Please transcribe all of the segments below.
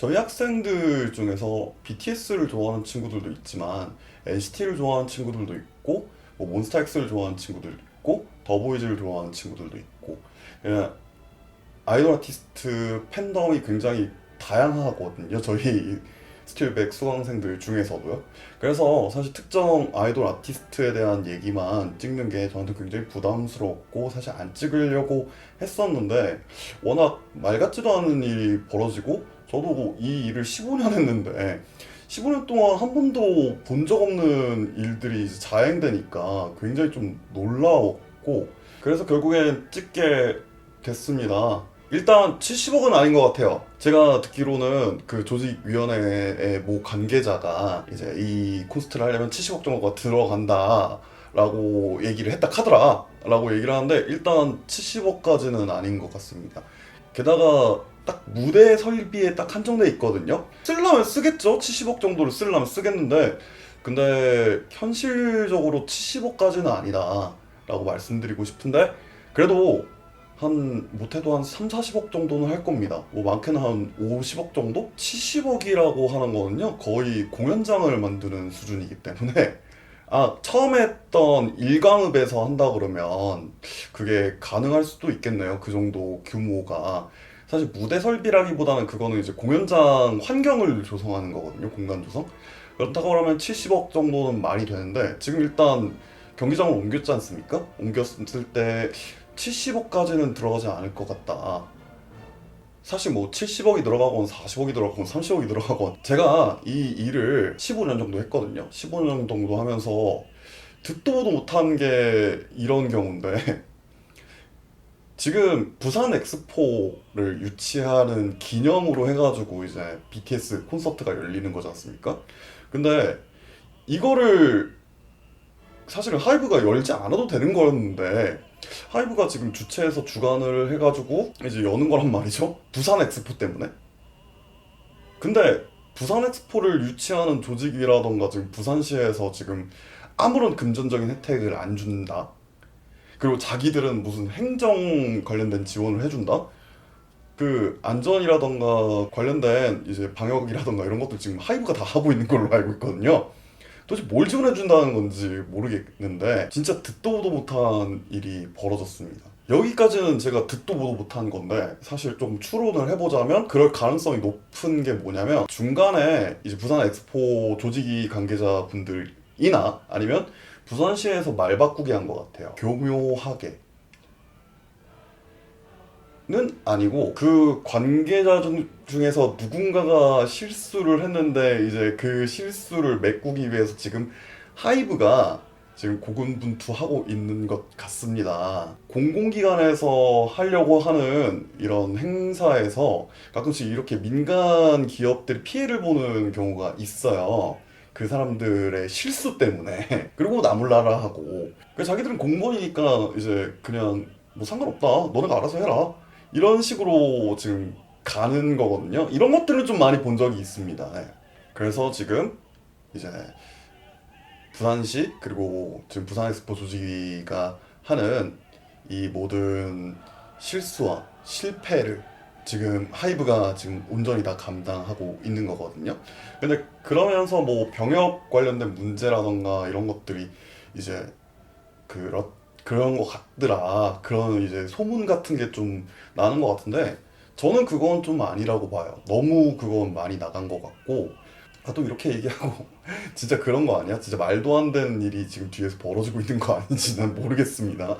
저희 학생들 중에서 BTS를 좋아하는 친구들도 있지만 NCT를 좋아하는 친구들도 있고 뭐 몬스타엑스를 좋아하는 친구들도 있고 더보이즈를 좋아하는 친구들도 있고 예, 아이돌 아티스트 팬덤이 굉장히 다양하거든요. 저희 스틸백 수강생들 중에서도요. 그래서 사실 특정 아이돌 아티스트에 대한 얘기만 찍는 게 저한테 굉장히 부담스럽고 사실 안 찍으려고 했었는데 워낙 말 같지도 않은 일이 벌어지고 저도 이 일을 15년 했는데 15년 동안 한 번도 본 적 없는 일들이 자행되니까 굉장히 좀 놀라웠고 그래서 결국엔 찍게 됐습니다. 일단 70억은 아닌 것 같아요. 제가 듣기로는 그 조직위원회의 모 관계자가 이제 이 콘서트를 하려면 70억 정도가 들어간다 라고 얘기를 했다 카더라 라고 얘기를 하는데 일단 70억까지는 아닌 것 같습니다. 게다가 딱 무대 설비에 딱 한정돼 있거든요. 쓰려면 쓰겠죠. 70억 정도를 쓰려면 쓰겠는데 근데 현실적으로 70억까지는 아니다 라고 말씀드리고 싶은데 그래도 한 못해도 한 3, 40억 정도는 할 겁니다. 뭐 많게는 한 50억 정도? 70억이라고 하는 거는요. 거의 공연장을 만드는 수준이기 때문에 아, 처음 했던 일광읍에서 한다 그러면 그게 가능할 수도 있겠네요. 그 정도 규모가. 사실 무대 설비라기보다는 그거는 이제 공연장 환경을 조성하는 거거든요. 공간 조성. 그렇다고 그러면 70억 정도는 말이 되는데 지금 일단 경기장을 옮겼지 않습니까? 옮겼을 때 70억까지는 들어가지 않을 것 같다. 사실 뭐 70억이 들어가건 40억이 들어가건 30억이 들어가건 제가 이 일을 15년 정도 했거든요. 15년 정도 하면서 듣도 보도 못한 게 이런 경우인데 지금 부산 엑스포를 유치하는 기념으로 해가지고 이제 BTS 콘서트가 열리는 거지 않습니까? 근데 이거를 사실은 하이브가 열지 않아도 되는 거였는데 하이브가 지금 주최해서 주관을 해가지고 이제 여는 거란 말이죠. 부산 엑스포 때문에. 근데 부산 엑스포를 유치하는 조직이라던가 지금 부산시에서 지금 아무런 금전적인 혜택을 안 준다. 그리고 자기들은 무슨 행정 관련된 지원을 해준다. 그 안전이라던가 관련된 이제 방역이라던가 이런 것들 지금 하이브가 다 하고 있는 걸로 알고 있거든요. 도대체 뭘 지원해 준다는 건지 모르겠는데 진짜 듣도 보도 못한 일이 벌어졌습니다. 여기까지는 제가 듣도 보도 못한 건데 사실 좀 추론을 해보자면 그럴 가능성이 높은 게 뭐냐면 중간에 이제 부산 엑스포 조직이 관계자분들이나 아니면 부산시에서 말 바꾸게 한것 같아요. 교묘하게. 는 아니고 그 관계자 중, 중에서 누군가가 실수를 했는데 이제 그 실수를 메꾸기 위해서 지금 하이브가 지금 고군분투하고 있는 것 같습니다. 공공기관에서 하려고 하는 이런 행사에서 가끔씩 이렇게 민간 기업들이 피해를 보는 경우가 있어요. 그 사람들의 실수 때문에 그리고 나몰라라 하고. 그 자기들은 공무원이니까 이제 그냥 뭐 상관없다. 너네가 알아서 해라. 이런 식으로 지금 가는 거거든요. 이런 것들을 좀 많이 본 적이 있습니다. 네. 그래서 지금 이제 부산시 그리고 지금 부산 엑스포 조직위가 하는 이 모든 실수와 실패를 지금 하이브가 지금 온전히 다 감당하고 있는 거거든요. 근데 그러면서 뭐 병역 관련된 문제라던가 이런 것들이 이제 그런 그런 거 같더라. 그런 이제 소문 같은 게 좀 나는 것 같은데 저는 그건 좀 아니라고 봐요. 너무 그건 많이 나간 것 같고 아 또 이렇게 얘기하고 진짜 그런 거 아니야? 진짜 말도 안 되는 일이 지금 뒤에서 벌어지고 있는 거 아닌지 난 모르겠습니다.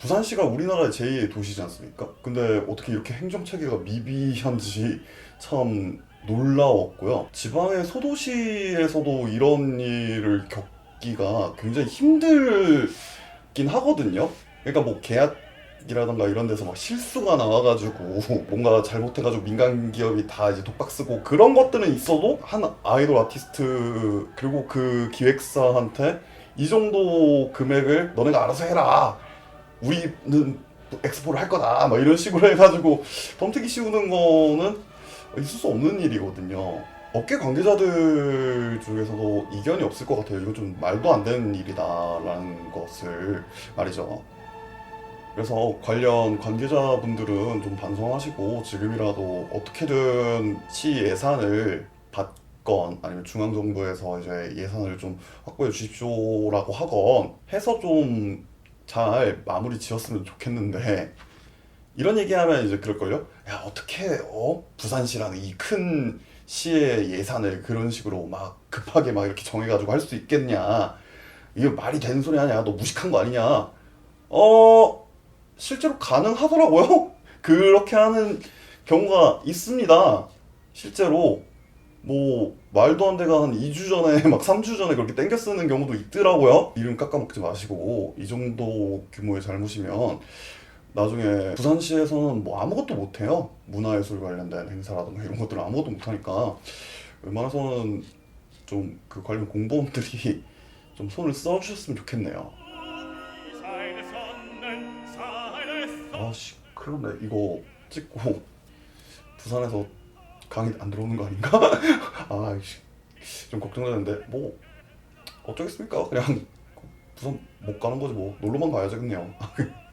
부산시가 우리나라의 제2의 도시지 않습니까? 근데 어떻게 이렇게 행정체계가 미비한지 참 놀라웠고요. 지방의 소도시에서도 이런 일을 겪기가 굉장히 힘들긴 하거든요. 그러니까 뭐 계약 이라던가 이런 데서 막 실수가 나와가지고 뭔가 잘못해가지고 민간 기업이 다 이제 독박 쓰고 그런 것들은 있어도 한 아이돌 아티스트 그리고 그 기획사한테 이 정도 금액을 너네가 알아서 해라. 우리는 엑스포를 할 거다 막 이런 식으로 해가지고 범태기 씌우는 거는 있을 수 없는 일이거든요. 업계 관계자들 중에서도 이견이 없을 것 같아요. 이거 좀 말도 안 되는 일이다라는 것을 말이죠. 그래서 관련 관계자분들은 좀 반성하시고 지금이라도 어떻게든 시 예산을 받건 아니면 중앙정부에서 이제 예산을 좀 확보해 주십시오라고 하건 해서 좀 잘 마무리 지었으면 좋겠는데 이런 얘기하면 이제 그럴걸요? 야 어떻게 어? 부산시라는 이 큰 시의 예산을 그런 식으로 막 급하게 막 이렇게 정해가지고 할 수 있겠냐? 이게 말이 되는 소리 아니야? 너 무식한 거 아니냐? 어 실제로 가능하더라고요. 그렇게 하는 경우가 있습니다. 실제로 뭐 말도 안 돼가 한 2주 전에 막 3주 전에 그렇게 땡겨 쓰는 경우도 있더라고요 이름 깎아먹지 마시고 이 정도 규모의 잘못이면 나중에 부산시에서는 뭐 아무것도 못해요. 문화예술 관련된 행사라든가 이런 것들은 아무것도 못하니까 웬만해서는 좀 그 관련 공무원들이 좀 손을 써주셨으면 좋겠네요. 아씨, 그런데 이거 찍고 부산에서 강의 안 들어오는 거 아닌가? 아이씨, 좀 걱정되는데 뭐 어쩌겠습니까? 그냥 부산 못 가는 거지 뭐 놀러만 가야겠네요.